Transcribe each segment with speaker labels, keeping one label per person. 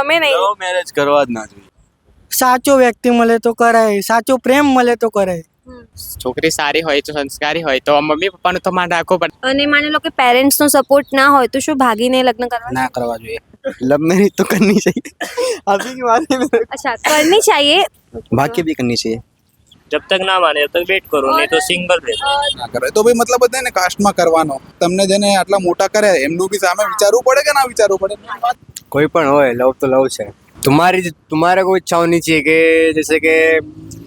Speaker 1: તમે નહીં
Speaker 2: લવ મેરેજ કરવા જ ના જોઈએ
Speaker 3: સાચો વ્યક્તિ મળે તો કરાય સાચો પ્રેમ મળે તો કરાય
Speaker 4: છોકરી સારી હોય તો સંસ્કારી હોય તો મમ્મી પપ્પાનું તો માન રાખવું પડે
Speaker 1: અને માની લો કે પેરેન્ટ્સ નો સપોર્ટ ના હોય તો શું ભાગીને લગ્ન કરવા
Speaker 5: ના કરવા જોઈએ लव मैरिज तो करनी चाहिए अभी की बात है
Speaker 1: અચ્છા કરની ચાહીએ
Speaker 5: भाग्य भी करनी चाहिए
Speaker 6: जब तक ना माने तब तक वेट करो नहीं तो सिंगल रहना
Speaker 7: ના કરે તો ભાઈ મતલબ જ નહીં ને કાસ્ટમાં કરવાનો તમને જેને આટલા મોટા કરે એમનું બી સામે વિચારવું પડે કે ના વિચારવું પડે
Speaker 5: कोई पण हो लव तो लव है तुम्हारी तुम्हारा कोई इच्छा होनी चाहिए कि जैसे कि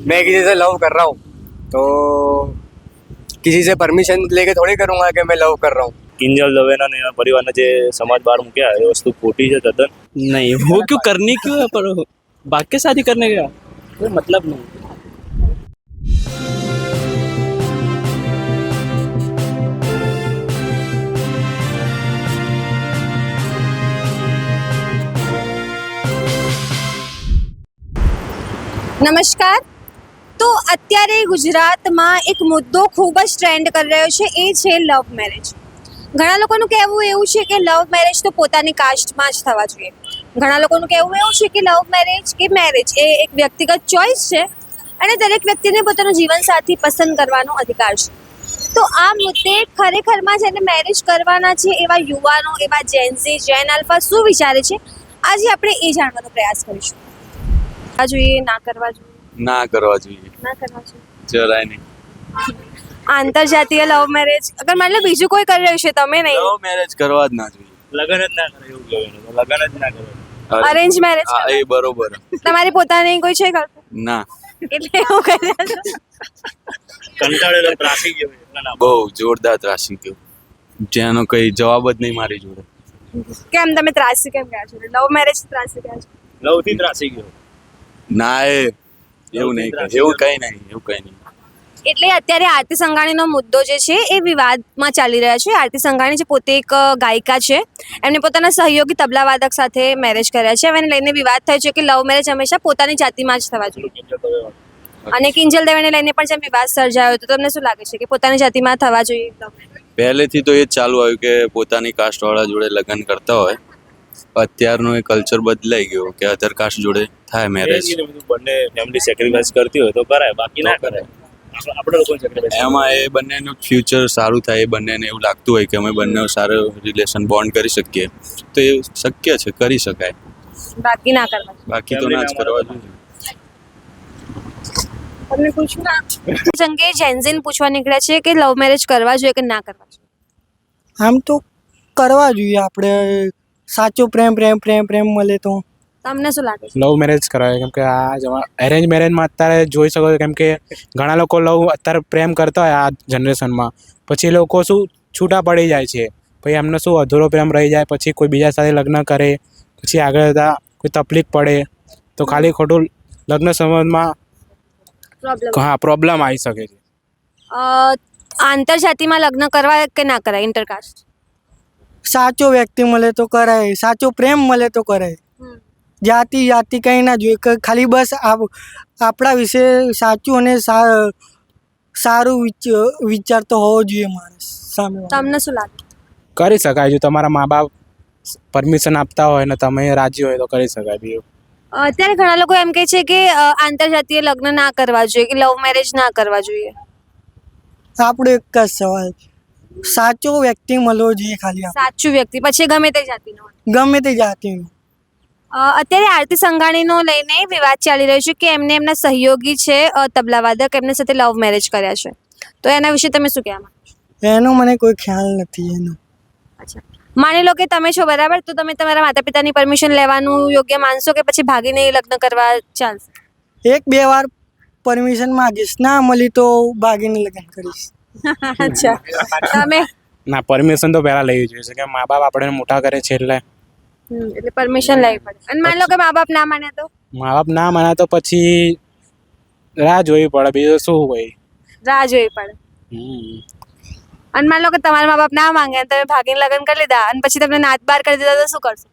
Speaker 5: मैं किसी से लव कर रहा हूँ तो किसी से परमिशन लेके थोड़ी करूँगा कि मैं लव कर रहा हूँ
Speaker 6: કિંજલ દવેના ને એના પરિવારના જે સમાજ બહાર મૂક્યા એ વસ્તુ ખોટી છે તદ્દન
Speaker 2: नहीं वो क्यों करनी क्यों है पर भाग के शादी करने का कोई मतलब
Speaker 1: નમસ્કાર. તો અત્યારે ગુજરાતમાં એક મુદ્દો ખૂબ જ ટ્રેન્ડ કરી રહ્યો છે, એ છે લવ મેરેજ ઘણા લોકોનું કહેવું એવું છે કે લવ મેરેજ તો પોતાની કાસ્ટમાં જ થવા જોઈએ. ઘણા લોકોનું કહેવું એવું છે કે લવ મેરેજ કે મેરેજ એ એક વ્યક્તિગત ચોઇસ છે અને દરેક વ્યક્તિને પોતાનો જીવનસાથી પસંદ કરવાનો અધિકાર છે. તો આ મુદ્દે ખરેખરમાં જેને મેરેજ કરવાના છે એવા યુવાનો, એવા જેન્ઝી જેન આલ્ફા શું વિચારે છે? આજે આપણે એ જાણવાનો પ્રયાસ કરીશું. આ જોઈએ ના કરવા જોઈએ?
Speaker 2: ના કરવા જોઈએ.
Speaker 1: ના કરવા જોઈએ?
Speaker 2: જરાય નહીં.
Speaker 1: આંતરજાતીય લવ મેરેજ અગર માની લો બીજું કોઈ કરી રહ્યું છે તમે નહીં.
Speaker 2: લવ મેરેજ કરવા જ ના જોઈએ.
Speaker 6: લગન જ ના કરે એવું કહેવાનું લગન જ ના કરે.
Speaker 1: અરેન્જ મેરેજ
Speaker 2: હા એ બરોબર.
Speaker 1: તમારી પોતાની કોઈ છે ઘર
Speaker 2: ના.
Speaker 1: એટલે એવું છો?
Speaker 6: કંટાળેલો ત્રાસી ગયો
Speaker 2: બહુ જોરદાર ત્રાસી ગયો. જેનો કઈ જવાબ જ નહીં મારી જોડે.
Speaker 1: કેમ તમે ત્રાસી કેમ ગયા છો? લવ મેરેજ ત્રાસી ગયા છો?
Speaker 6: લવથી ત્રાસી ગયો.
Speaker 2: ના એ એવું નહીં એવું કઈ નહીં એવું કઈ નહીં.
Speaker 1: એટલે અત્યારે આરતી સંઘાણીનો મુદ્દો જે છે એ વિવાદમાં ચાલી રહ્યા છે. આરતી સંઘાણી જે પોતે એક ગાયિકા છે એમને પોતાના સહયોગી તબલાવાદક સાથે મેરેજ કર્યા છે. એને લઈને વિવાદ થયો છે કે લવ મેરેજ હંમેશા પોતાની જાતિમાં જ થવા જોઈએ. અને કિંજલ દેવને લઈને પણ જેમ વિવાદ સર્જાયો તો તમને શું લાગે છે કે પોતાની જાતિમાં થવા જોઈએ
Speaker 2: પહેલેથી તો એ જ ચાલુ આવ્યું કે પોતાની કાસ્ટવાળા જોડે લગ્ન કરતા હોય. અત્યારનો એ કલ્ચર બદલાઈ ગયો કે અધર કાસ્ટ જોડે થાય મેરેજ
Speaker 6: બંને ફેમિલી સેક્રિફાઈસ કરતી હોય તો કરાય બાકી ના કરાય. આપણે લોકો
Speaker 2: એમાં એ બંનેનું ફ્યુચર સારું થાય એ બંનેને એવું લાગતું હોય કે અમે બંને સારું રિલેશન બોન્ડ કરી શકીએ. તો એ શક્ય છે કરી શકાય.
Speaker 1: બાકી ના કરવા.
Speaker 2: બાકી તો ના જ કરવા જોઈએ.
Speaker 1: તમને પૂછ્યું ના? જેન્ઝિન પૂછવા નીકળ્યા છે કે લવ મેરેજ કરવા જોઈએ કે ના કરવા જોઈએ?
Speaker 3: આમ તો કરવા જોઈએ આપણે સાચો પ્રેમ પ્રેમ પ્રેમ પ્રેમ મળે તો.
Speaker 1: તમને શું લાગે છે?
Speaker 8: લવ મેરેજ કરાવે કેમ કે આ જમા એરેન્જ મેરેજમાં અત્યારે જોઈ શકો છો કેમ કે ઘણા લોકો લવ અત્યારે પ્રેમ કરતા હોય આ જનરેશનમાં પછી લોકો શું છૂટા પડી જાય છે. પછી એમને શું અધૂરો પ્રેમ રહી જાય પછી કોઈ બીજા સાથે લગ્ન કરે પછી આગળ જતા કોઈ તકલીફ પડે તો ખાલી ખોટું લગ્ન સંબંધમાં હા પ્રોબ્લેમ આવી શકે છે.
Speaker 1: આંતરજાતિમાં લગ્ન કરવા કે ના કરાય ઇન્ટરકાસ્ટ
Speaker 3: સાચો વ્યક્તિ મળે તો કરાય સાચો પ્રેમ મળે તો કરાય. જાતિ જાતિ કંઈ ના જોઈએ કે ખાલી બસ આપ- આપણા વિશે સાચું અને સા- સારું વિચારતો વિચાર તો હોવો જોઈએ માણસ સામે
Speaker 1: તમને શું લાગે?
Speaker 8: કરી શકાય જો તમારા મા બાપ પરમિશન આપતા હોય ને તમે રાજી હોય તો કરી શકાય બીજું
Speaker 1: અત્યારે ઘણા લોકો એમ કહે છે કે આંતરજાતીય લગ્ન ના કરવા જોઈએ કે લવ મેરેજ ના કરવા જોઈએ.
Speaker 3: આપણો એક જ સવાલ સાચો વ્યક્તિ મળવો જોઈએ ખાલી
Speaker 1: સાચું વ્યક્તિ. પછી ગમે તે જાતિનો
Speaker 3: ગમે તે જાતિનો.
Speaker 1: અત્યારે આરતી સંઘાણીનો લઈને વિવાદ ચાલી રહ્યો છે કે એમને એમના સહયોગી છે તબલા તબલાવાદક એમની સાથે લવ મેરેજ કર્યા છે. તો એના વિશે તમે શું કહેવા
Speaker 3: એનો મને કોઈ ખ્યાલ નથી એનો.
Speaker 1: અચ્છા. માની લો કે તમે છો બરાબર તો તમે તમારા માતા પિતાની પરમિશન લેવાનું યોગ્ય માનશો કે પછી ભાગીને લગ્ન કરવા ચાલશે?
Speaker 3: એક બે વાર પરમિશન માંગીશ. ના મળી તો ભાગીને લગ્ન કરીશ.
Speaker 1: અચ્છા. તમે?
Speaker 8: ના પરમિશન તો પહેલા લેવી જોઈએ. છે કે મા બાપ આપણે મોટા કરે છે એટલે.
Speaker 1: એટલે પરમિશન લેવી પડે. અને માન લો કે મા બાપ ના માને તો?
Speaker 8: મા બાપ ના માને તો પછી રાહ જોવી પડે. બીજું શું હોય?
Speaker 1: રાહ જોવી પડે. અને માન લો કે તમારા મા બાપ ના માંગે તમે ભાગીને લગ્ન કરી લીધા અને પછી તમને નાત બાર કરી દીધા તો શું કરશો?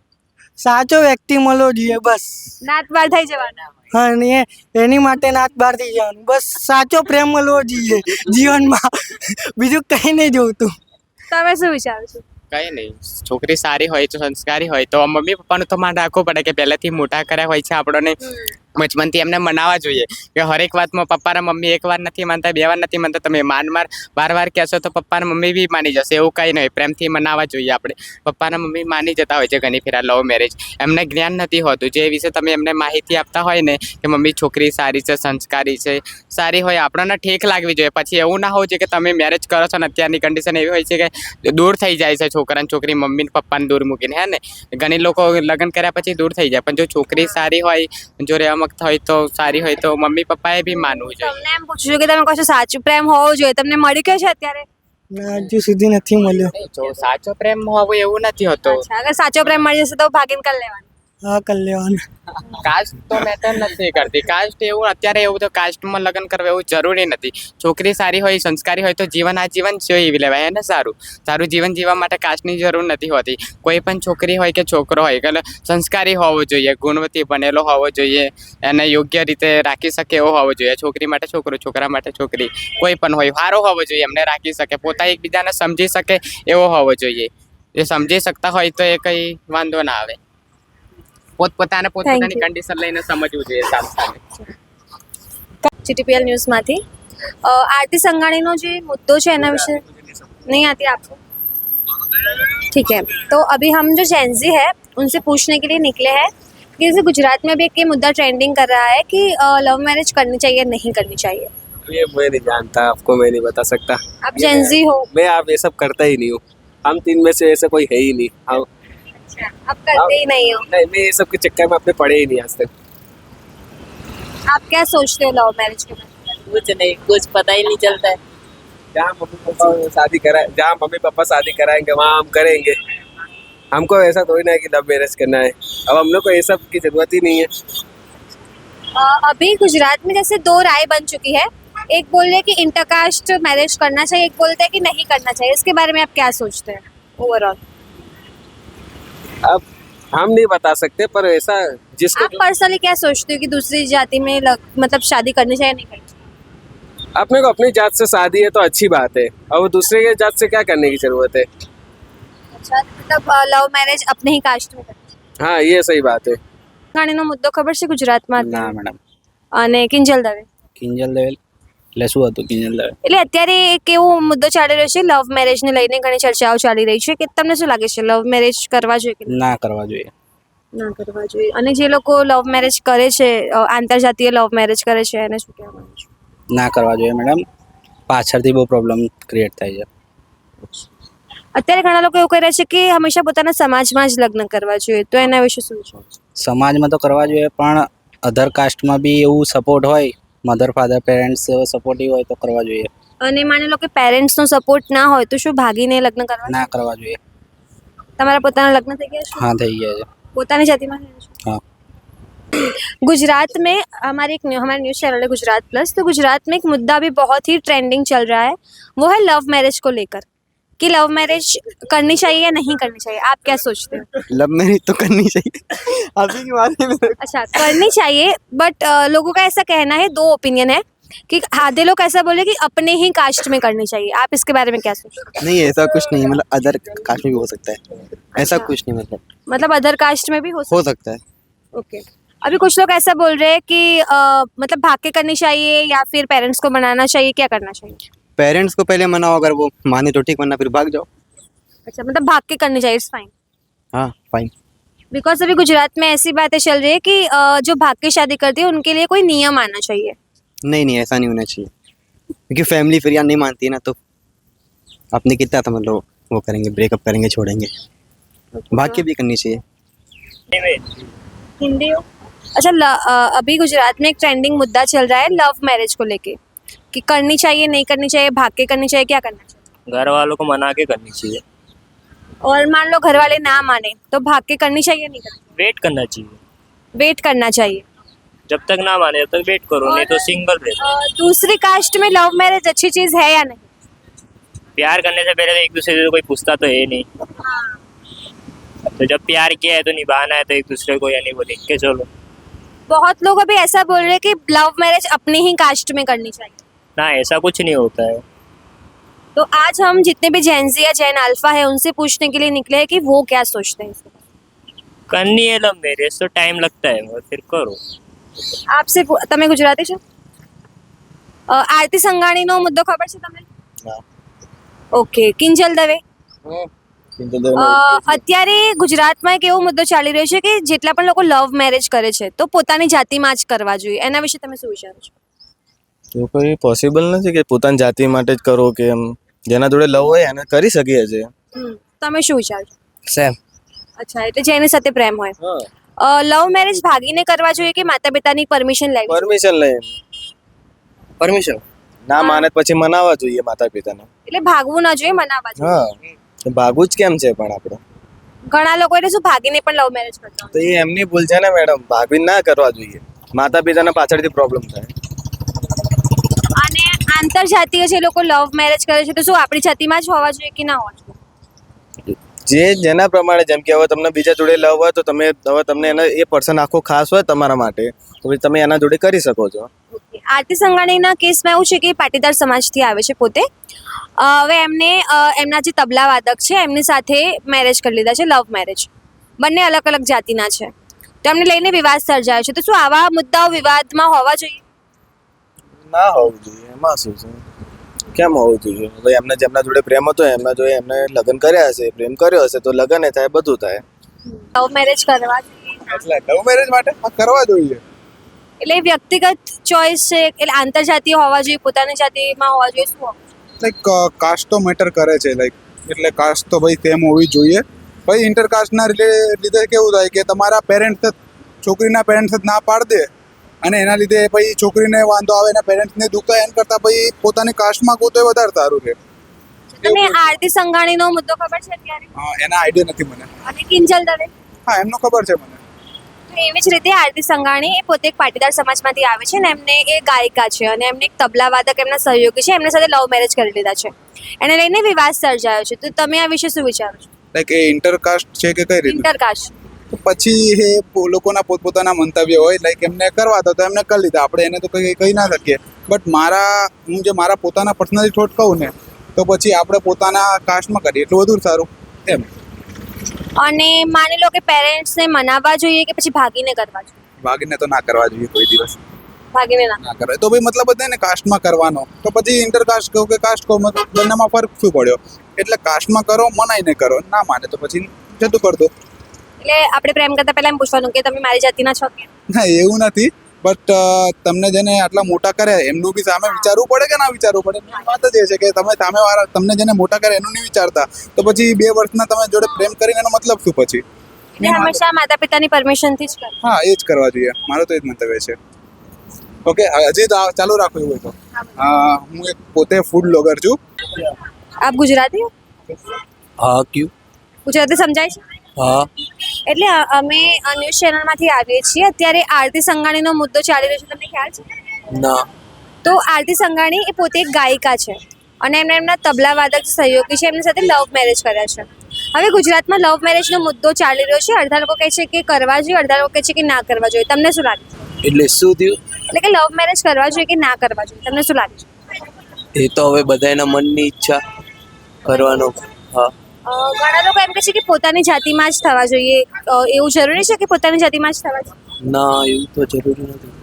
Speaker 3: સાચો વ્યક્તિ મળવો જોઈએ બસ.
Speaker 1: નાત બાર થઈ જવાના
Speaker 3: હા એની માટે નાત બાર થઈ જવાનું. બસ સાચો પ્રેમ મળવો જોઈએ જીવનમાં. બીજું કંઈ નહીં જોતું.
Speaker 1: તમે શું વિચારો છો?
Speaker 4: કઈ નહીં. છોકરી સારી હોય તો સંસ્કારી હોય તો મમ્મી પપ્પાનું તો માન રાખવું પડે કે પહેલેથી મોટા કર્યા હોય છે આપણને. બચપનથી એમને મનાવવા જોઈએ. કે હરેક વાતમાં પપ્પાના મમ્મી એક વાર નથી માનતા, બે વાર નથી માનતા, તમે માન માર. બાર વાર કહેશો તો પપ્પાના મમ્મી બી માની જશે. એવું કંઈ નહીં. પ્રેમથી મનાવવા જોઈએ આપણે. પપ્પાના મમ્મી માની જતા હોય છે ઘણી ફેરા લવ મેરેજ એમને જ્ઞાન નથી હોતું. જે વિશે તમે એમને માહિતી આપતા હોય ને, કે મમ્મી છોકરી સારી છે, સંસ્કારી છે, સારી હોય, આપણને ઠેક લાગવી જોઈએ. પછી એવું ના હોવું જોઈએ કે તમે મેરેજ કરો છો ને, અત્યારની કન્ડિશન એવી હોય છે કે દૂર થઈ જાય છે છોકરાને છોકરી મમ્મી પપ્પાને દૂર મૂકીને. હે ને? ઘણી લોકો લગ્ન કર્યા પછી દૂર થઈ જાય. પણ જો છોકરી સારી હોય, જો રહેવા માંગતા હોય તો સારી હોય તો મમ્મી પપ્પાએ બી માનવું જોઈએ.
Speaker 1: તમને એમ પૂછું છું કે તમે કશો સાચું પ્રેમ હોવો જોઈએ? તમને મળી ગયો છે અત્યારે?
Speaker 3: ના, હજુ સુધી નથી મળ્યો.
Speaker 4: જો સાચો પ્રેમ હોવો એવું નથી હોતો.
Speaker 1: અચ્છા અગર સાચો પ્રેમ મળી જશે તો ભાગીને કરી લેવાનું.
Speaker 3: કરી લેવાનું
Speaker 4: કાસ્ટ તો મેટર નથી કરતી. કાસ્ટ એવું, અત્યારે એવું તો કાસ્ટમાં લગ્ન કરવું એવું જરૂરી નથી. છોકરી સારી હોય, સંસ્કારી હોય તો જીવન આ જીવન જીવી લેવાય એને સારું. સારું જીવન જીવવા માટે કાસ્ટની જરૂર નથી હોતી. કોઈ પણ છોકરી હોય કે છોકરો હોય, એટલે સંસ્કારી હોવો જોઈએ, ગુણવત્તી બનેલો હોવો જોઈએ, એને યોગ્ય રીતે રાખી શકે એવો હોવો જોઈએ. છોકરી માટે છોકરો, છોકરા માટે છોકરી. કોઈ પણ હોય, સારો હોવો જોઈએ, એમને રાખી શકે. પોતા એકબીજાને સમજી શકે એવો હોવો જોઈએ. એ સમજી શકતા હોય તો એ કંઈ વાંધો ના આવે. પોતપોતાને પોતપોતાની
Speaker 1: you.
Speaker 4: કન્ડિશન લઈને સમજવું જોઈએ સામ સામે
Speaker 1: જીટીપીએલ ન્યૂઝમાંથી અ, આરતી સંઘાણીનો જે मुद्दो છે એના વિશે नहीं आती आपको ठीक है तो अभी हम जो जेंजी है उनसे पूछने के लिए निकले हैं कि जैसे गुजरात में भी एक ये मुद्दा ट्रेंडिंग कर रहा है कि लव मैरिज करनी चाहिए नहीं करनी चाहिए
Speaker 5: ये मैं नहीं जानता आपको मैं नहीं बता सकता
Speaker 1: आप जेंजी हो
Speaker 5: मैं आप ये सब करता ही नहीं हूँ हम तीन में से ऐसा कोई है ही नहीं
Speaker 1: आप करते ही नहीं हो।
Speaker 5: नहीं मैं ये सब के चक्कर में अपने पढ़े ही नहीं आज तक।
Speaker 1: आप क्या सोचते हो लव मैरिज के बारे में?
Speaker 9: कुछ नहीं कुछ पता ही नहीं चलता है।
Speaker 5: जहाँ मम्मी पापा शादी करा जहाँ मम्मी पापा शादी कराएँगे वहाँ हम करेंगे। हमको ऐसा थोड़ी ना है कि लव मैरिज करना है। अब हम लोग को ये सब की ज़रूरत ही नहीं है।
Speaker 1: अभी गुजरात में जैसे दो राय बन चुकी है। एक बोल रहे हैं कि इंटरकास्ट मैरिज करना चाहिए एक बोलते हैं कि नहीं करना चाहिए। इसके बारे में आप क्या सोचते हैं ओवरऑल
Speaker 5: अब हम नहीं बता सकते पर ऐसा जिसको
Speaker 1: आप पर्सनली क्या सोचते हो कि दूसरी जाति में लग, मतलब शादी करनी चाहिए नहीं करनी चाहिए
Speaker 5: अपने को अपनी जात से शादी है तो अच्छी बात है और वो दूसरे के जात से क्या करने की जरूरत है
Speaker 1: अच्छा मतलब લવ મેરેજ अपने ही કાસ્ટ में કરવું
Speaker 5: हाँ ये सही बात है
Speaker 1: ગાણીનો મુદ્દો ખબર છે ગુજરાતમાં
Speaker 10: ના મેડમ
Speaker 1: અને કિંજલ દવે
Speaker 10: કિંજલ દવેલ એટલે શું હતું દવે
Speaker 1: એટલે અત્યારે એક એવો મુદ્દો ચાલી રહ્યો છે લવ મેરેજને લઈને ઘણી ચર્ચાઓ ચાલી રહી છે કે તમને શું લાગે છે લવ મેરેજ કરવા જોઈએ કે
Speaker 10: ના કરવા જોઈએ.
Speaker 1: ના કરવા જોઈએ? અને જે લોકો લવ મેરેજ કરે છે આંતરજાતીય લવ મેરેજ કરે છે એને શું કહેવા માંગો છો?
Speaker 10: ના કરવા જોઈએ મેડમ પાછળથી બહુ પ્રોબ્લેમ ક્રિએટ થાય છે.
Speaker 1: અત્યારે ઘણા લોકો એવું કહી રહ્યા છે કે હંમેશા પોતાના સમાજમાં જ લગ્ન કરવા જોઈએ તો એના વિશે શું છે?
Speaker 10: સમાજમાં તો કરવા જોઈએ પણ અધર કાસ્ટમાં બી એવું સપોર્ટ હોય મધર ફાધર પેરેન્ટ્સ સપોર્ટિવ હોય તો કરવા જોઈએ
Speaker 1: અને માની લો કે પેરેન્ટ્સનો સપોર્ટ ના હોય તો શું ભાગીને લગ્ન કરવા
Speaker 10: ના કરવા જોઈએ
Speaker 1: તમારા પોતાના લગ્ન થઈ ગયા છે
Speaker 10: હા થઈ ગયા છે
Speaker 1: પોતાની જાતિમાં થયા છે
Speaker 10: हाँ
Speaker 1: गुजरात में हमारे एक न्यू- हमारे न्यूज़ चैनल है गुजरात प्लस तो गुजरात में एक मुद्दा भी बहुत ही ट्रेंडिंग चल रहा है वो है लव मैरिज को लेकर कि लव मैरिज करनी चाहिए या नहीं करनी चाहिए? आप क्या सोचते हो?
Speaker 10: लव मैरिज तो करनी चाहिए। अभी की बात है
Speaker 1: अच्छा करनी चाहिए बट लोगों का ऐसा कहना है दो ओपिनियन है कि आधे लोग ऐसा बोले कि अपने ही कास्ट में करनी चाहिए। आप इसके बारे में क्या सोचते हो?
Speaker 10: नहीं ऐसा कुछ नहीं मतलब अदर कास्ट में भी हो सकता है। ऐसा कुछ नहीं मतलब।
Speaker 1: मतलब अदर कास्ट में भी हो सकता
Speaker 10: हो? सकता है।
Speaker 1: ओके अभी कुछ लोग ऐसा बोल रहे हैं कि अ, मतलब भाग के करनी चाहिए या फिर पेरेंट्स को मनाना चाहिए क्या करना चाहिए?
Speaker 10: पेरेंट्स को पहले मनाओ अगर वो माने तो ठीक वरना फिर भाग जाओ।
Speaker 1: अच्छा मतलब भाग के करनी चाहिए इट्स फाइन
Speaker 10: हाँ फाइन
Speaker 1: बिकॉज़ अभी गुजरात में ऐसी बातें चल रही है कि जो भाग के शादी करती है उनके लिए कोई नियम आना चाहिए।
Speaker 10: नहीं नहीं ऐसा नहीं होना चाहिए। क्योंकि फैमिली फिर यार नहीं मानती है ना तो अपने कितना था मतलब वो करेंगे ब्रेकअप करेंगे छोड़ेंगे। भाग के भी करनी चाहिए।
Speaker 1: हिंदी हो? अच्छा ल, अभी गुजरात में एक ट्रेंडिंग मुद्दा चल रहा है लव मैरिज को लेके। कि करनी चाहिए नहीं करनी चाहिए भाग के करनी चाहिए क्या करना चाहिए?
Speaker 6: घर वालों को मना के करनी चाहिए।
Speaker 1: और मान लो घर वाले ना माने तो भाग के करनी चाहिए नहीं करनी
Speaker 6: वेट करना चाहिए।
Speaker 1: वेट करना चाहिए।
Speaker 6: जब तक ना माने तब तक वेट करो नहीं तो सिंगल रहो
Speaker 1: अ, दूसरी कास्ट में लव मैरिज अच्छी चीज़ है या नहीं?
Speaker 6: प्यार करने से पहले तो एक दूसरे से कोई पूछता तो है नहीं। तो जब प्यार किया है तो निभाना है तो एक दूसरे को यानी वो देख के चलो।
Speaker 1: बहुत लोग अभी ऐसा बोल रहे हैं कि लव मैरिज अपनी ही कास्ट में करनी चाहिए।
Speaker 6: ना ऐसा कुछ नहीं होता है
Speaker 1: तो आज हम जितने भी जैनजी या जैन अल्फा है उनसे पूछने के लिए निकले हैं कि वो क्या सोचते हैं इसके बारे
Speaker 11: करनी है लव मैरिज तो टाइम लगता है और फिर करो
Speaker 1: में. આપસે પૂ- તમે ગુજરાતી છો અ, આરતી સંઘાણીનો મુદ્દો ખબર છે તમને ઓકે કિંજલ દવે અ, અત્યારે ગુજરાતમાં એક એવો મુદ્દો ચાલી રહ્યો છે કે જેટલા પણ લોકો લવ મેરેજ કરે છે તો પોતાની જાતિમાં જ કરવા જોઈએ એના વિશે તમે શું વિચારો છો
Speaker 12: એવું કોઈ પોસિબલ નથી કે પોતાની જાતિ માટે જ કરો કે એમ. જેના જોડે લવ હોય એને કરી શકીએ છીએ.
Speaker 1: તમે શું વિચારો
Speaker 13: સેમ
Speaker 1: અચ્છા એટલે જેની સાથે પ્રેમ હોય. લવ મેરેજ ભાગીને કરવા જોઈએ કે માતા પિતાની પરમિશન લેવી
Speaker 12: પરમિશન લઈ
Speaker 13: પરમિશન
Speaker 12: ના માને તો પછી મનાવવા જોઈએ માતા પિતાને
Speaker 1: એટલે ભાગવું ના જોઈએ મનાવવા જોઈએ.
Speaker 12: હા. ભાગવું જ કેમ છે પણ આપણે?
Speaker 1: ઘણા લોકો એટલે શું ભાગીને પણ લવ મેરેજ કરતા
Speaker 12: તો એ એમની ભૂલ છે ને મેડમ ભાગીને ના કરવા જોઈએ. માતા પિતાને પાછળથી પ્રોબ્લેમ થાય.
Speaker 1: આંતરજાતીય જે લોકો લવ મેરેજ કરે છે તો શું આપણી જાતિમાં જ હોવા જોઈએ કે ના હોવા જોઈએ?
Speaker 12: જે જેના પ્રમાણે જેમ કે હવે તમને બીજા જોડે લવ હોય તો તમે હવે તમને એના એ પર્સન આખો ખાસ હોય તમારા માટે. તો પછી તમે એના જોડે કરી શકો છો.
Speaker 1: આરતી સંઘાણીના કેસમાં એવું છે કે પાટીદાર સમાજથી આવે છે પોતે. હવે એમને એમના જે તબલા વાદક છે એમની સાથે મેરેજ કરી લીધા છે લવ મેરેજ બંને અલગ અલગ જાતિના છે. તો એમને લઈને વિવાદ સર્જાયો છે. તો શું આવા મુદ્દાઓ વિવાદમાં હોવા જોઈએ?
Speaker 12: ના હોવું જોઈએ એમાં શું છે? કેમ હોવું જોઈએ? ભાઈ એમને જેમના જોડે પ્રેમ હતો એમના જોડે એમને લગ્ન કર્યા હશે પ્રેમ કર્યો હશે તો લગ્ન એ થાય બધું થાય.
Speaker 1: લવ મેરેજ કરવા
Speaker 7: એટલે લવ મેરેજ માટે કરવા જોઈએ.
Speaker 1: એટલે એ વ્યક્તિગત ચોઈસ છે એટલે આંતરજાતીય હોવા જોઈએ પોતાની જાતિમાં હોવા જોઈએ શું?
Speaker 7: લાઈક કાસ્ટ તો મેટર કરે છે લાઈક એટલે કાસ્ટ તો ભાઈ સેમ હોવી જોઈએ. ભાઈ ઇન્ટરકાસ્ટના લીધે કેવું થાય કે તમારા પેરેન્ટ્સ છોકરીના પેરેન્ટ્સ જ ના પાડ દે અને એના લીધે પછી છોકરીને વાંધો આવે એના પેરેન્ટ્સને દુઃખ થાય કરતા કરતાં પછી પોતાની કાસ્ટમાં ગોતો એ વધારે સારું છે.
Speaker 1: તમને આરતી સંઘાણીનો મુદ્દો ખબર છે અત્યારે?
Speaker 7: હા એના આઈડિયા નથી મને.
Speaker 1: અને કિંજલ દવે
Speaker 7: હા એમનો ખબર છે મને.
Speaker 1: તો એવી જ રીતે આરતી સંઘાણી એ પોતે એક પાટીદાર સમાજમાંથી આવે છે ને એમને એ ગાયિકા છે અને એમને એક તબલા વાદક એમના સહયોગી છે એમના સાથે લવ મેરેજ કરી લીધા છે. એને લઈને વિવાદ સર્જાયો છે. તો તમે આ વિશે શું વિચારો છો?
Speaker 7: લાઈક એ ઇન્ટરકાસ્ટ છે કે કઈ રીતે?
Speaker 1: ઇન્ટરકાસ્ટ
Speaker 7: પછી એ લોકોના પોતપોતાના મંતવ્ય હોય લાઈક એમને કરવા તો એમને કરી લીધા. આપણે એને તો કંઈ કહી ના શકીએ. બટ મારા હું જે મારા પોતાના પર્સનલી થોટ કહું ને તો પછી આપણે પોતાના કાસ્ટમાં કરીએ. એટલું વધુ સારું. એમ.
Speaker 1: અને માની લો કે પેરેન્ટ્સને મનાવવા જોઈએ કે પછી ભાગીને કરવા જોઈએ?
Speaker 7: ભાગીને તો ના કરવા જોઈએ કોઈ દિવસ.
Speaker 1: ભાગીને ના.
Speaker 7: કરે તો ભાઈ મતલબ જ ને કાસ્ટમાં કરવાનો. તો પછી ઇન્ટરકાસ્ટ કહો કે કાસ્ટ કહો બંનેમાં ફરક શું પડ્યો? એટલે કાસ્ટમાં કરો મનાઈને કરો. ના માને તો પછી જતું કરતો.
Speaker 1: એટલે આપણે પ્રેમ કરતા પહેલા એમ પૂછવાનું કે તમે મારી જાતિના છો કે?
Speaker 7: ના એવું નથી. બટ તમને જેને આટલા મોટા કરે એમનું બી સામે વિચારવું પડે કે ના વિચારવું પડે? વાત જ એ છે કે તમે સામે વાળા તમને જેને મોટા કરે એનું નહીં વિચારતા. તો પછી બે વર્ષના તમે જોડે પ્રેમ કરીને એનો મતલબ શું પછી?
Speaker 1: હંમેશા માતા પિતાની પરમિશનથી જ
Speaker 7: હા એ જ કરવા જોઈએ. મારો તો એ જ મંતવ્ય છે. ઓકે હજી તો ચાલુ રાખો એવું હોય તો. હા, હું એક પોતે ફૂડ બ્લોગર છું.
Speaker 1: આપ ગુજરાતી હા
Speaker 13: ક્યુ?
Speaker 1: ગુજરાતી સમજાય છે?
Speaker 13: હા.
Speaker 1: એટલે અમે ન્યૂઝ ચેનલમાંથી આવીએ છીએ. અત્યારે આરતી સંઘાણીનો મુદ્દો ચાલી રહ્યો છે. તમને ખ્યાલ છે?
Speaker 13: ના.
Speaker 1: તો આરતી સંઘાણી એ પોતે એક ગાયિકા છે અને એમને એમના તબલા વાદક સહયોગી છે. એમની સાથે લવ મેરેજ કર્યા છે. હવે ગુજરાતમાં લવ મેરેજનો મુદ્દો ચાલી રહ્યો છે. અડધા લોકો કહે છે કે કરવા જોઈએ અડધા લોકો કહે છે કે ના કરવા જોઈએ. તમને શું લાગે?
Speaker 13: એટલે શું થયું?
Speaker 1: એટલે કે લવ મેરેજ કરવા જોઈએ કે ના કરવા જોઈએ? તમને શું લાગે છે?
Speaker 13: એ તો હવે બધાના મનની ઈચ્છા કરવાનો. હા.
Speaker 1: ઘણા લોકો એમ કહે છે કે પોતાની જાતિમાં જ થવા જોઈએ. એવું જરૂરી છે કે પોતાની જાતિમાં જ થવા જોઈએ?
Speaker 13: ના એવું તો જરૂરી નથી.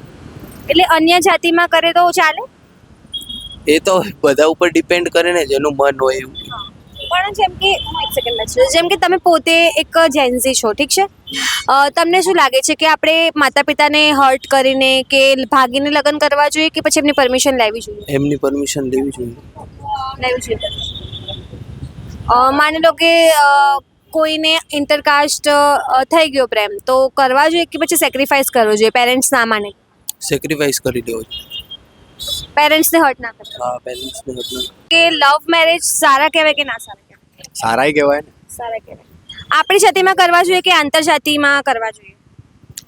Speaker 1: એટલે અન્ય જાતિમાં કરે તો ચાલે?
Speaker 13: એ તો બધા ઉપર ડિપેન્ડ કરે ને જેનું મન હોય એવું.
Speaker 1: પણ જેમ કે એક સેકન્ડ જેમ કે તમે પોતે એક જેન્ઝી છો ઠીક છે? તમને શું લાગે છે કે આપણે માતા પિતાને હર્ટ કરીને કે ભાગીને લગ્ન કરવા જોઈએ કે પછી એમની પરમિશન લેવી જોઈએ?
Speaker 13: એમની પરમિશન લેવી જોઈએ.
Speaker 1: લેવી જોઈએ. માની લો કે કોઈને ઇન્ટરકાસ્ટ થઈ ગયો પ્રેમ તો કરવા જોઈએ કે પછી સેક્રિફાઈસ કરવો જોઈએ? પેરેન્ટ્સ ના માને.
Speaker 13: સેક્રિફાઈસ કરી દેવો જોઈએ.
Speaker 1: પેરેન્ટ્સને હર્ટ ના કરવો
Speaker 13: હા પેરેન્ટ્સને ના
Speaker 1: કે લવ મેરેજ સારા કહેવાય કે ના સારા કહેવાય?
Speaker 12: સારાય કહેવાય ને.
Speaker 1: સારા કહેવાય. આપણી જાતિમાં કરવા જોઈએ કે આંતરજાતિમાં કરવા જોઈએ?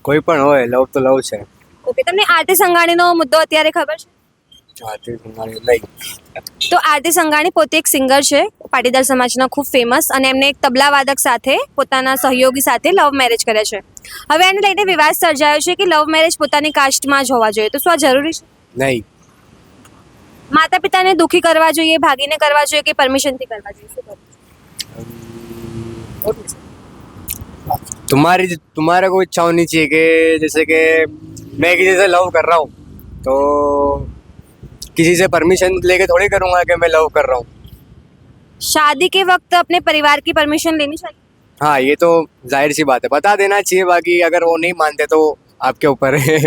Speaker 13: કોઈ પણ હોય લવ તો લવ છે.
Speaker 1: ઓકે તમને આરતી સંઘાણીનો મુદ્દો અત્યારે ખબર છે? તો આરતી સંઘાણી પોતે એક સિંગર છે પાટીદાર સમાજના ખૂબ ફેમસ અને એમને એક તબલા વાદક સાથે પોતાના સહયોગી સાથે લવ મેરેજ કર્યા છે હવે એને લઈને વિવાદ સર્જાયો છે કે લવ મેરેજ પોતાની કાસ્ટમાં જ હોવા જોઈએ તો શું આ જરૂરી છે
Speaker 13: નહીં
Speaker 1: માતા પિતાને દુખી કરવા જોઈએ ભાગીને કરવા જોઈએ કે પરમિશનથી કરવા જોઈએ શું કરવું?
Speaker 5: तुम्हारी तुम्हारे को इच्छा होनी चाहिए कि जैसे कि मैं किसी से लव कर रहा हूँ तो किसी से परमिशन लेके थोड़ी करूँगा कि मैं लव कर रहा हूँ।
Speaker 1: शादी के वक्त तो अपने परिवार की परमिशन लेनी चाहिए।
Speaker 5: हाँ ये तो ज़ाहिर सी बात है। बता देना चाहिए बाकी अगर वो नहीं मानते तो आपके ऊपर है।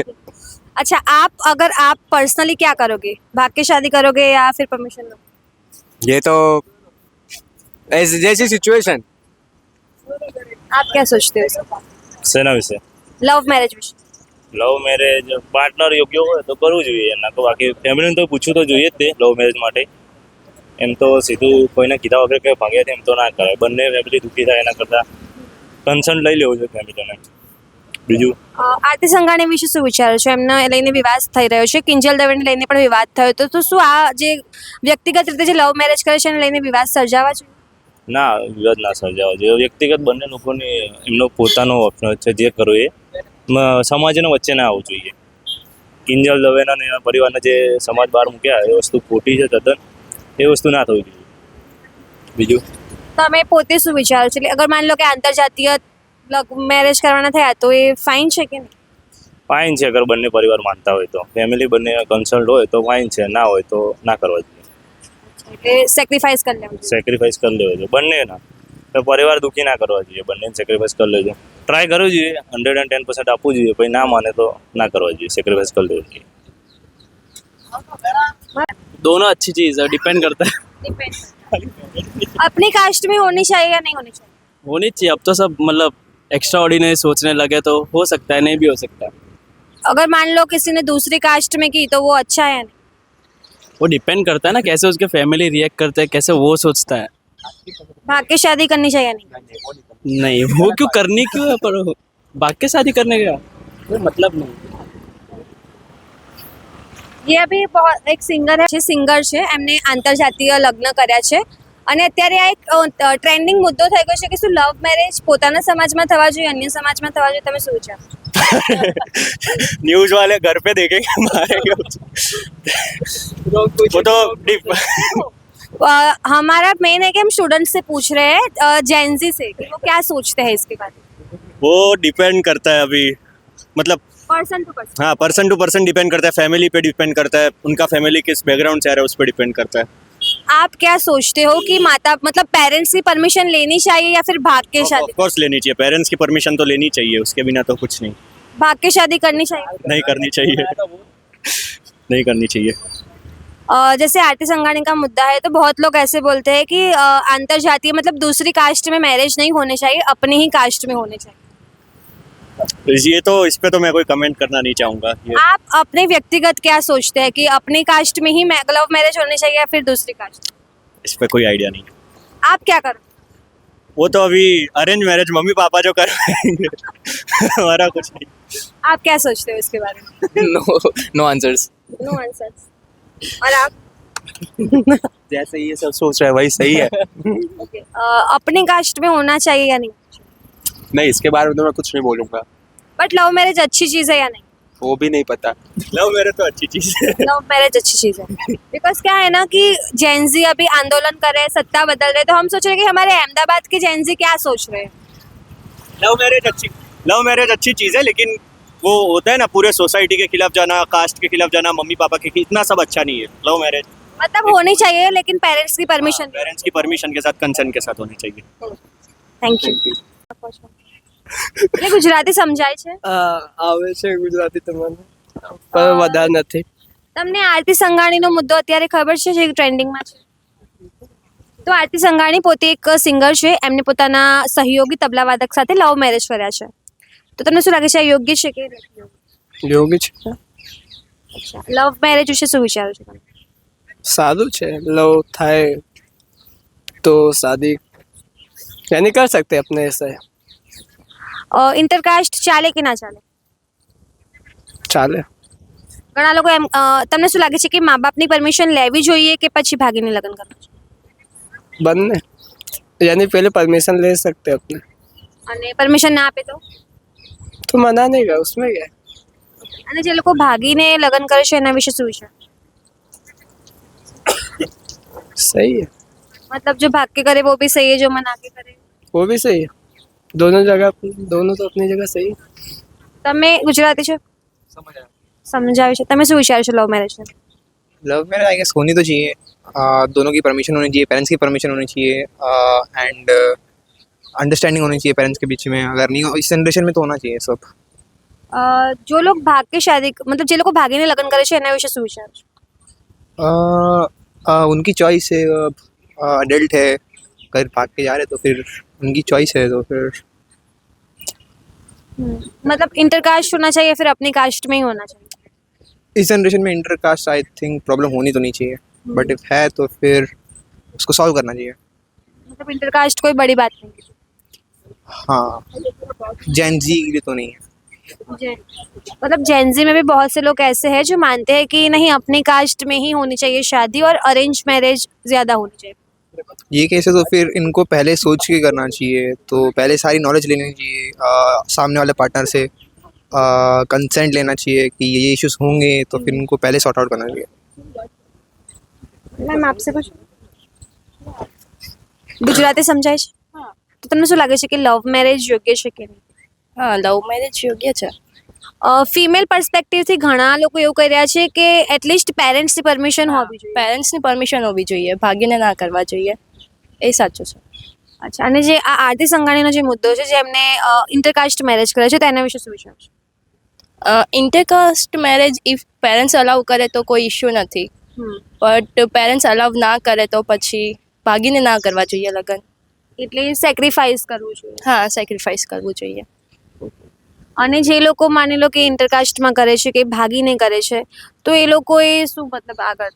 Speaker 1: अच्छा आप अगर आप पर्सनली क्या करोगे? भाग के शादी करोगे या फिर परमिशन लो
Speaker 5: ये तो जैसी सिचुएशन
Speaker 1: आप क्या सोचते हो
Speaker 6: सेना विषय।
Speaker 1: लव मैरिज विषय।
Speaker 6: લવ મેરેજ પાર્ટનર યોગ્ય હોય તો કરવું જોઈએ. એના તો બાકી ફેમિલીને તો પૂછવું તો જોઈએ જ તે લવ મેરેજ માટે. એમ તો સીધું કોઈને કીધા વગર કે ભાગ્યા એમ તો ના કરે બંને ફેમિલી દુઃખી થાય એના કરતાં. કન્સર્ન લઈ લેવું જોઈએ ફેમિલીને બીજું?
Speaker 1: આરતી સંઘાણી વિશે શું વિચારો છો? એમને લઈને વિવાદ થઈ રહ્યો છે. કિંજલ દવેને લઈને પણ વિવાદ થયો હતો. તો શું આ જે વ્યક્તિગત રીતે જે લવ મેરેજ કરે છે એને લઈને વિવાદ સર્જાવા છે
Speaker 6: ના વિવાદ ના સર્જાવો જોઈએ. વ્યક્તિગત બંને લોકોની એમનો પોતાનો ઓપ્શન છે જે કરવું એ. સમાજનો વચ્ચે ના આવવું જોઈએ. કિંજલ દવેના અને એના પરિવારને જે સમાજ બહાર મૂક્યા એ વસ્તુ ખોટી છે તદ્દન. એ વસ્તુ ના થવી જોઈએ. બીજું?
Speaker 1: તમે પોતે શું વિચારો છો? અગર માની લો કે આંતરજાતીય મેરેજ કરવાના થયા તો એ ફાઇન છે કે નહીં?
Speaker 6: ફાઇન છે અગર બંને પરિવાર માનતા હોય તો. ફેમિલી બંને કન્સલ્ટ હોય તો ફાઇન છે ના હોય તો ના કરવા જોઈએ.
Speaker 1: સેક્રિફાઈસ કરી લેવું
Speaker 6: સેક્રિફાઈસ કરી લેવો બંને ના તો પરિવાર દુઃખી ના કરવા જોઈએ બંને સેક્રિફાઈસ કરી લેજો ટ્રાય કરવું જોઈએ હંડ્રેડ એન્ડ ટેન પર્સન્ટ આપવું જોઈએ પછી ના માને તો ના કરવા જોઈએ સેક્રિફાઈસ કરી લેવું જોઈએ
Speaker 14: दोनों अच्छी चीज़ है डिपेंड करता है
Speaker 1: अपनी कास्ट में होनी चाहिए या नहीं होनी चाहिए
Speaker 14: होनी चाहिए अब तो सब मतलब एक्स्ट्रा ऑर्डिनरी सोचने लगे तो हो सकता है नहीं भी हो सकता है
Speaker 1: अगर मान लो किसी ने दूसरी कास्ट में की तो वो अच्छा है या नहीं
Speaker 14: वो डिपेंड करता है ना कैसे उसके फैमिली रिएक्ट करते हैं कैसे वो सोचता है
Speaker 1: भाग के शादी करनी चाहिए या नहीं
Speaker 14: नहीं वो क्यों करनी क्यों है पर भाग के शादी करने का कोई मतलब नहीं
Speaker 1: એ બી બહુ- એક સિંગર છે સિંગર છે એમને આંતરજાતીય લગ્ન કર્યા છે અને અત્યારે આ એક ટ્રેન્ડિંગ મુદ્દો થઈ ગયો છે કે શું લવ મેરેજ પોતાના સમાજમાં થવા જોઈએ અન્ય સમાજમાં થવા જોઈએ તમે શું વિચારો
Speaker 15: न्यूज वाले घर पे देखेंगे मारेंगे वो तो
Speaker 1: हमारा मेन है कि हम स्टूडेंट से पूछ रहे हैं जेंजी से कि वो क्या सोचते हैं इसके बारे में?
Speaker 15: वो डिपेंड करता है अभी मतलब
Speaker 1: पर्सन टू पर्सन
Speaker 15: हाँ पर्सन टू पर्सन डिपेंड करता है फैमिली पे डिपेंड करता है उनका फैमिली किस बैकग्राउंड से आ रहा है उस पर डिपेंड करता है।
Speaker 1: आप क्या सोचते हो कि माता मतलब पेरेंट्स की परमिशन लेनी चाहिए या फिर भाग के शादी?
Speaker 15: ऑफकोर्स लेनी चाहिए पेरेंट्स की परमिशन तो लेनी चाहिए उसके बिना तो कुछ नहीं।
Speaker 1: भाग के शादी करनी चाहिए?
Speaker 15: नहीं करनी चाहिए। नहीं करनी चाहिए।
Speaker 1: जैसे आर्टिस्ट संगाने का मुद्दा है तो बहुत लोग ऐसे बोलते हैं कि अंतर जातीय मतलब दूसरी कास्ट में मैरिज नहीं होने चाहिए अपने ही कास्ट में होने चाहिए।
Speaker 15: तो ये तो इस पे तो मैं कोई कमेंट करना नहीं चाहूँगा
Speaker 1: आप अपने व्यक्तिगत क्या सोचते हैं कि अपनी कास्ट में ही लव मैरिज होने चाहिए या फिर दूसरी कास्ट?
Speaker 15: इस पे कोई आइडिया नहीं।
Speaker 1: आप क्या करो?
Speaker 15: वो तो अभी अरेंज मैरिज मम्मी पापा जो कर हमारा कुछ नहीं।
Speaker 1: आप क्या सोचते हो इसके बारे में?
Speaker 4: No no answers
Speaker 1: no answers और आप?
Speaker 15: जैसे ये सब सोच रहे हैं वही सही है।
Speaker 1: अ, अपनी कास्ट में होना चाहिए या नहीं?
Speaker 15: नहीं इसके बारे में तो मैं कुछ नहीं बोलूँगा।
Speaker 1: बट लव मैरिज अच्छी चीज़ है या नहीं?
Speaker 15: वो भी नहीं पता। लव मैरिज तो अच्छी चीज़ है।
Speaker 1: लव मैरिज अच्छी चीज़ है। बिकॉज़ क्या है ना कि जैनजी अभी आंदोलन कर रहे हैं सत्ता बदल रहे हैं तो हम सोच रहे हैं कि हमारे अहमदाबाद के जैनजी क्या सोच रहे हैं?
Speaker 15: लव मैरिज अच्छी लव मैरिज अच्छी चीज़ है लेकिन वो होता है ना पूरे सोसाइटी के खिलाफ जाना कास्ट के खिलाफ जाना मम्मी पापा के खिलाफ इतना सब अच्छा नहीं है लव मैरिज
Speaker 1: मतलब होनी चाहिए लेकिन पेरेंट्स की परमिशन
Speaker 15: पेरेंट्स की परमिशन के साथ कंसर्न के साथ होनी चाहिए
Speaker 1: થેન્ક યુ એટલે ગુજરાતી સમજાય છે
Speaker 5: આવે છે ગુજરાતી તમને પણ વધારે નથી
Speaker 1: તમને આરતી સંઘાણીનો મુદ્દો અત્યારે ખબર છે જે ટ્રેન્ડિંગમાં છે તો આરતી સંઘાણી પોતે એક સિંગર છે એમને પોતાના સહયોગી તબલાવાદક સાથે લવ મેરેજ કર્યા છે તો તમને શું લાગે છે આ યોગ્ય છે કે યોગ્ય
Speaker 5: છે
Speaker 1: લવ મેરેજ વિશે શું વિચારો છો તમે
Speaker 5: સાદું છે લવ થાય तो शादी यानी कर सकते अपने ऐसे
Speaker 1: और इंटरकास्ट ચાલે કે ના ચાલે
Speaker 5: ચાલે
Speaker 1: ઘણા લોકો એમ તમને શું લાગે છે કે મા બાપની પરમિશન લેવી જોઈએ કે પછી ભાગીને લગ્ન કરવું
Speaker 5: બંને યાની પહેલે પરમિશન લઈ શકતે આપણે
Speaker 1: અને પરમિશન ના આપે તો
Speaker 5: तो मना नहीं कर उसमें क्या है?
Speaker 1: અને જે લોકો ભાગીને લગ્ન કરે છે એના વિશે શું વિચાર
Speaker 5: सही है
Speaker 1: मतलब जो भाग के करे वो भी सही है जो मना के करे
Speaker 5: वो भी सही है दोनों जगह दोनों तो अपनी जगह सही है
Speaker 1: તમે ગુજરાતી છો સમજાવી છે તમે શું વિચારો છો love marriage
Speaker 5: love marriage I guess होनी तो चाहिए आ, दोनों की परमिशन होनी चाहिए पेरेंट्स की परमिशन होनी चाहिए एंड अंडरस्टैंडिंग होनी चाहिए पेरेंट्स के बीच में अगर नहीं हो इस जनरेशन में तो होना चाहिए सब
Speaker 1: જો લોક ભાગ કે શાદી મતલબ જે લોકો ભાગીને લગ્ન કરે છે એના વિશે શું વિચારો છો
Speaker 5: आ, आ, उनकी चॉइस है अडल्ट है अगर भाग के जा रहे तो फिर उनकी चॉइस है तो फिर
Speaker 1: मतलब इंटरकास्ट होना चाहिए फिर अपनी कास्ट में ही होना चाहिए
Speaker 5: इस जनरेशन में inter caste I think problem होनी तो नहीं चाहिए बट इफ है तो फिर उसको सॉल्व करना चाहिए
Speaker 1: मतलब इंटरकास्ट कोई बड़ी बात नहीं
Speaker 5: हाँ हाँ। तो नहीं है।
Speaker 1: मतलब जेंजी में भी बहुत से लोग ऐसे हैं जो मानते हैं कि नहीं अपने कास्ट में ही होनी चाहिए शादी और अरेंज मैरिज ज़्यादा होनी चाहिए।
Speaker 5: ये कैसे तो फिर इनको पहले सोच के करना चाहिए तो पहले सारी नॉलेज लेनी चाहिए सामने वाले पार्टनर से कंसेंट लेना चाहिए कि ये इश्यूज़ होंगे तो फिर इनको पहले सॉर्ट आउट करना चाहिए।
Speaker 1: मैम आपसे कुछ गुजराती समझाइए। તો તમને શું લાગે છે કે લવ મેરેજ યોગ્ય છે કે નહીં?
Speaker 9: હા લવ મેરેજ યોગ્ય છે.
Speaker 1: ફિમેલ પર્સપેક્ટિવથી ઘણા લોકો એવું કહી રહ્યા છે કે એટલીસ્ટ પેરેન્ટ્સની પરમિશન હોવી જોઈએ.
Speaker 9: પેરેન્ટ્સની પરમિશન હોવી જોઈએ ભાગીને ના કરવા જોઈએ. એ સાચું છે.
Speaker 1: અચ્છા અને જે આ આરતી સંઘાણીનો જે મુદ્દો છે જેમને ઇન્ટરકાસ્ટ મેરેજ કરે છે તેના વિશે શું વિચાર છે?
Speaker 9: Intercaste marriage if parents allow કરે તો કોઈ ઇશ્યુ નથી. બટ પેરેન્ટ્સ અલાઉ ના કરે તો પછી ભાગીને ના કરવા જોઈએ લગ્ન.
Speaker 1: એટલે સેક્રિફાઈસ કરવું જોઈએ.
Speaker 9: હા સેક્રિફાઈસ કરવું જોઈએ.
Speaker 1: અને જે લોકો માની લો કે ઇન્ટરકાસ્ટમાં કરે છે કે ભાગીને કરે છે તો એ લોકોએ શું મતલબ આગળ?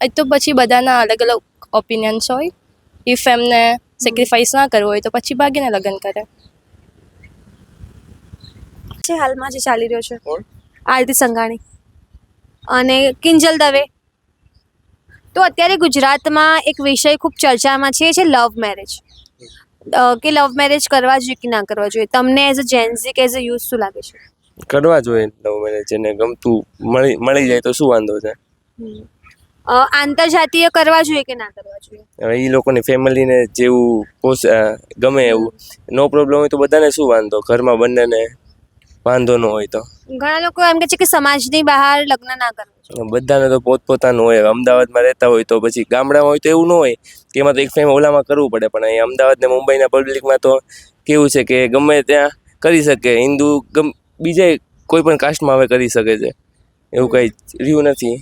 Speaker 9: એ તો પછી બધાના અલગ અલગ ઓપિનિયન્સ હોય. ઇફ એમને સેક્રિફાઈસ ના કરવું હોય તો પછી ભાગીને લગ્ન કરે.
Speaker 1: છે હાલમાં જે ચાલી રહ્યો છે. આરતી સંઘાણી. અને કિંજલ દવે. તો અત્યારે ગુજરાતમાં એક વિષય ખૂબ ચર્ચામાં છે છે લવ મેરેજ કે લવ મેરેજ કરવા જોઈએ કે ના કરવા જોઈએ? તમને એઝ અ જેન્ઝી કે એઝ અ યુથ શું લાગે છે?
Speaker 16: કરવા જોઈએ લવ મેરેજ જેને ગમતું મળી મળી જાય તો શું વાંધો છે?
Speaker 1: આંતરજાતીય કરવા જોઈએ કે ના કરવા જોઈએ?
Speaker 16: હવે એ લોકોની ફેમિલીને જેવું પોસ ગમે એવું નો પ્રોબ્લેમ હોય તો બધાને શું વાંધો? ઘરમાં બંનેને વાંધો ન હોય તો.
Speaker 1: ઘણા લોકો એમ કહે છે કે સમાજની બહાર લગ્ન ના કરવા
Speaker 16: બધાને તો પોતપોતાનું હોય. અમદાવાદમાં રહેતા હોય તો પછી ગામડામાં હોય તો એવું ન હોય કે એમાં તો એક ફેમ ઓલામાં કરવું પડે. પણ અહીં અમદાવાદ ને મુંબઈના પબ્લિકમાં તો કેવું છે કે ગમે ત્યાં કરી શકે. હિન્દુ ગમ બીજે કોઈ પણ કાસ્ટમાં હવે કરી શકે છે. એવું કંઈ રહ્યું નથી.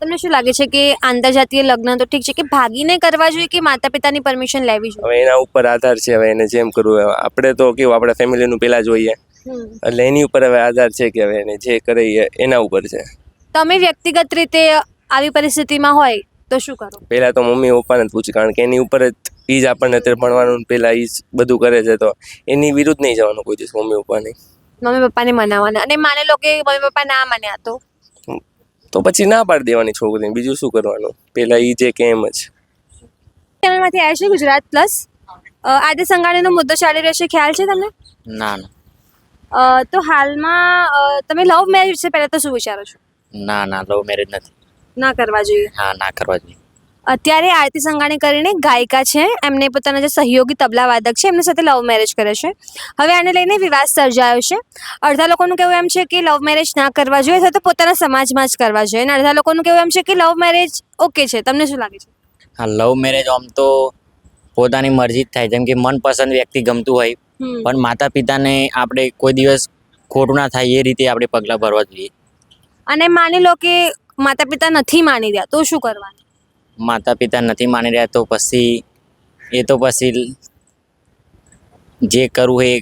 Speaker 1: તમને શું લાગે છે કે આંતરજાતીય લગ્ન તો ઠીક છે કે ભાગીને કરવા જોઈએ કે માતા પિતાની પરમિશન લેવી જોઈએ?
Speaker 16: હવે એના ઉપર આધાર છે. હવે એને જેમ કરવું હોય. આપણે તો કેવું આપણા ફેમિલીનું પહેલાં જોઈએ. એટલે એની ઉપર હવે આધાર છે કે હવે એને જે કરે એના ઉપર છે.
Speaker 1: તમે વ્યક્તિગત રીતે આવી પરિસ્થિતિમાં હોય તો શું કરો?
Speaker 16: પહેલાં તો મમ્મી પપ્પાને જ પૂછે કારણ કે એની ઉપર જ એ જ આપણને અત્યારે ભણવાનું પહેલાં એ જ બધું કરે છે તો એની વિરુદ્ધ નહીં જવાનું કોઈ દિવસ મમ્મી પપ્પાની.
Speaker 1: મમ્મી પપ્પાને મનાવવાના. અને માની લો કે મમ્મી પપ્પા ના માન્યા તો?
Speaker 16: તો પછી ના પાડી દેવાની છોકરીને બીજું શું કરવાનું? પહેલાં એ જે કેમ જ.
Speaker 1: ચેનલમાંથી આવ્યા છે ગુજરાત પ્લસ? આજે સંગાણીનો મુદ્દો ચાલી રહ્યો છે ખ્યાલ છે તમને?
Speaker 17: ના ના.
Speaker 1: તો હાલમાં તમે લવ મેરેજ વિશે પહેલાં તો શું વિચારો છો?
Speaker 17: ના ના લવ મેરેજ નથી.
Speaker 1: ના કરવા જોઈએ?
Speaker 17: હા ના કરવા જોઈએ.
Speaker 1: અત્યારે આરતી સંઘાણી કરીને ગાયિકા છે. એમને પોતાના જે સહયોગી તબલા વાદક છે એમની સાથે લવ મેરેજ કરે છે. હવે આને લઈને વિવાદ સર્જાયો છે. અડધા લોકોનું કેવું એમ છે કે લવ મેરેજ ના કરવા જોઈએ અથવા તો પોતાના સમાજમાં જ કરવા જોઈએ. અને અડધા લોકોનું કહેવું એમ છે કે લવ મેરેજ ઓકે છે. તમને શું લાગે છે?
Speaker 17: હા લવ મેરેજ આમ તો પોતાની મરજી જ થાય. જેમ કે મનપસંદ વ્યક્તિ ગમતું હોય. પણ માતા પિતાને આપણે કોઈ દિવસ ખોટું ના થાય એ રીતે આપણે પગલાં ભરવા જોઈએ.
Speaker 1: અને માની લો કે માતા પિતા નથી માની રહ્યા તો શું કરવાનું?
Speaker 17: માતા પિતા નથી માની રહ્યા તો પછી એ તો પછી જે કરવું એ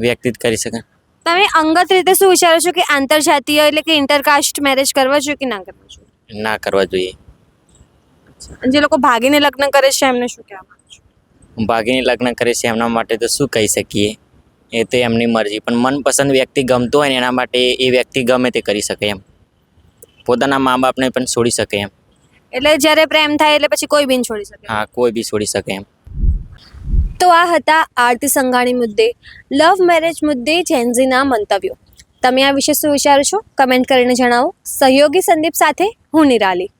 Speaker 17: વ્યક્તિ કરી શકે.
Speaker 1: તમે અંગત રીતે શું વિચારો છો કે આંતરજાતીય એટલે કે ઇન્ટરકાસ્ટ મેરેજ કરવા જોઈએ કે ના કરવા જોઈએ?
Speaker 17: ના કરવા જોઈએ.
Speaker 1: જે લોકો ભાગીને લગ્ન કરે છે એમને શું કહેવા માંગો છો?
Speaker 17: ભાગીને લગ્ન કરે છે એમના માટે તો શું કહી શકીએ? એ તો એમની મરજી પણ મનપસંદ વ્યક્તિ ગમતો હોય ને એના માટે એ વ્યક્તિ ગમે તે કરી શકે એમ. પોતાના મા બાપને પણ છોડી શકે એમ.
Speaker 1: એટલે જ્યારે પ્રેમ થાય એટલે પછી કોઈ બી છોડી શકે.
Speaker 17: હા કોઈ બી છોડી શકે એમ.
Speaker 1: તો આ હતા આરતી સંઘાણી મુદ્દે લવ મેરેજ મુદ્દે જેન્ઝીના મંતવ્યો. તમે આ વિશે શું વિચારો છો? કમેન્ટ કરીને જણાવો. સહયોગી સંદીપ સાથે હું નિરાલી.